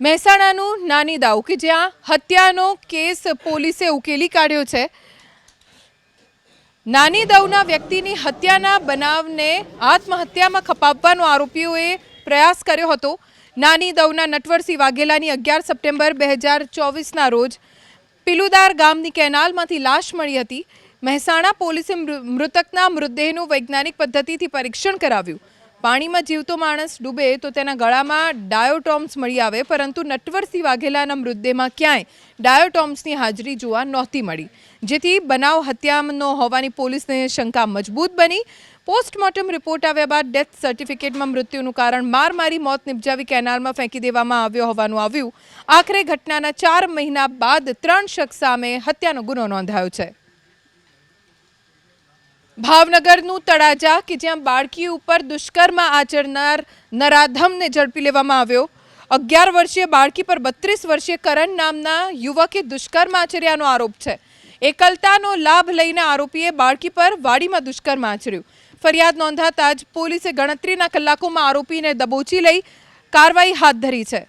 મહેસાણાનું નાની દાવ કે જ્યાં હત્યાનો કેસ પોલીસે ઉકેલી કાઢ્યો છે. નાની દાવના વ્યક્તિની હત્યાના બનાવને આત્મહત્યામાં ખપાવવાનો આરોપીઓએ પ્રયાસ કર્યો હતો. નાની દાવના નટવરસિંહ વાઘેલાની અગિયાર સપ્ટેમ્બર બે હજાર ચોવીસના રોજ પિલુદાર ગામની કેનાલમાંથી લાશ મળી હતી. મહેસાણા પોલીસે મૃતકના મૃતદેહનું વૈજ્ઞાનિક પદ્ધતિથી પરીક્ષણ કરાવ્યું. પાણીમાં જીવતો માણસ ડૂબે તો તેના ગળામાં ડાયોટોમ્સ મળી આવે, પરંતુ નટવરસિંહ વાઘેલાના મૃતદેહમાં ક્યાંય ડાયોટોમ્સની હાજરી જોવા નહોતી મળી. જેથી બનાવ હત્યાનો હોવાની પોલીસને શંકા મજબૂત બની. પોસ્ટમોર્ટમ રિપોર્ટ આવ્યા બાદ ડેથ સર્ટિફિકેટમાં મૃત્યુનું કારણ માર મારી મોત નિપજાવી કેનાલમાં ફેંકી દેવામાં આવ્યો હોવાનું આવ્યું. આખરે ઘટનાના ચાર મહિના બાદ ત્રણ શખ્સ સામે હત્યાનો ગુનો નોંધાયો છે. ભાવનગરનું તળાજા કે જ્યાં બાળકી ઉપર દુષ્કર્મ આચરનાર નરાધમને ઝડપી લેવામાં આવ્યો. અગિયાર વર્ષીય બાળકી પર બત્રીસ વર્ષીય કરણ નામના યુવકે દુષ્કર્મ આચર્યાનો આરોપ છે. એકલતાનો લાભ લઈને આરોપીએ બાળકી પર વાડીમાં દુષ્કર્મ આચર્યું. ફરિયાદ નોંધાતા જ પોલીસે ગણતરીના કલાકોમાં આરોપીને દબોચી લઈ કાર્યવાહી હાથ ધરી છે.